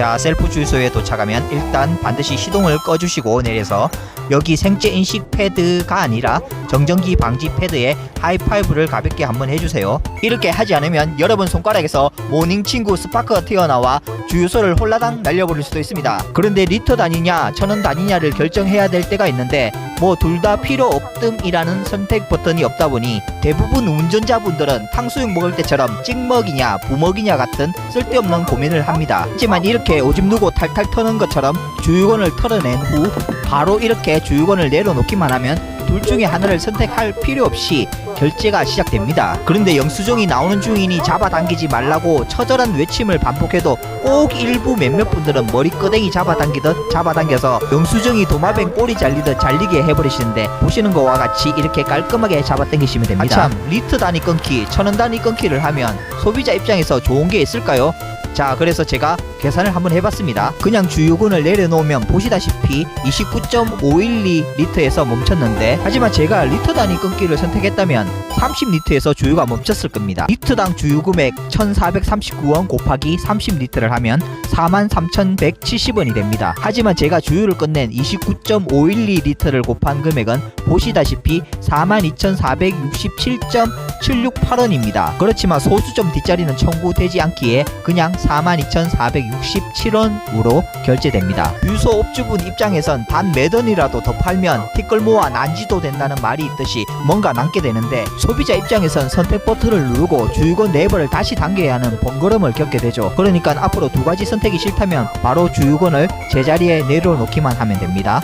자 셀프 주유소에 도착하면 일단 반드시 시동을 꺼주시고 내려서 여기 생체 인식 패드가 아니라 정전기 방지 패드에 하이파이브를 가볍게 한번 해주세요 이렇게 하지 않으면 여러분 손가락에서 모닝 친구 스파크가 튀어나와 주유소를 홀라당 날려버릴 수도 있습니다 그런데 리터 단위냐 천원 단위냐를 결정해야 될 때가 있는데 뭐 둘 다 필요 없음이라는 선택 버튼이 없다 보니 대부분 운전자분들은 탕수육 먹을 때처럼 찍먹이냐 부먹이냐 같은 쓸데없는 고민을 합니다. 하지만 이렇게 오줌 누고 탈탈 터는 것처럼 주유건을 털어낸 후 바로 이렇게 주유건을 내려놓기만 하면 둘 중에 하나를 선택할 필요 없이 결제가 시작됩니다. 그런데 영수증이 나오는 중이니 잡아당기지 말라고 처절한 외침을 반복해도 꼭 일부 몇몇 분들은 머리끄댕이 잡아당기듯 잡아당겨서 영수증이 도마뱀 꼬리 잘리듯 잘리게 해버리시는데 보시는 거와 같이 이렇게 깔끔하게 잡아당기시면 됩니다. 참 리트 단위 끊기, 천원 단위 끊기를 하면 소비자 입장에서 좋은 게 있을까요? 자 그래서 제가 계산을 한번 해봤습니다. 그냥 주유군을 내려놓으면 보시다시피 29.512 리터에서 멈췄는데 하지만 제가 리터 단위 끊기를 선택했다면 30리터에서 주유가 멈췄을 겁니다. 리터당 주유 금액 1439원 곱하기 30리터를 하면 43,170원이 됩니다. 하지만 제가 주유를 끝낸 29.512리터를 곱한 금액은 보시다시피 42,467.768원입니다. 그렇지만 소수점 뒷자리는 청구되지 않기에 그냥 42,467원으로 결제됩니다. 유소 업주분 입장에선 단몇 원이라도 더 팔면 티끌 모아 난지도 된다는 말이 있듯이 뭔가 남게 되는데 소비자 입장에선 선택 버튼을 누르고 주유건 네버를 다시 당겨야 하는 번거로움을 겪게 되죠. 그러니까 앞으로 두 가지 선택이 싫다면 바로 주유건을 제자리에 내려놓기만 하면 됩니다.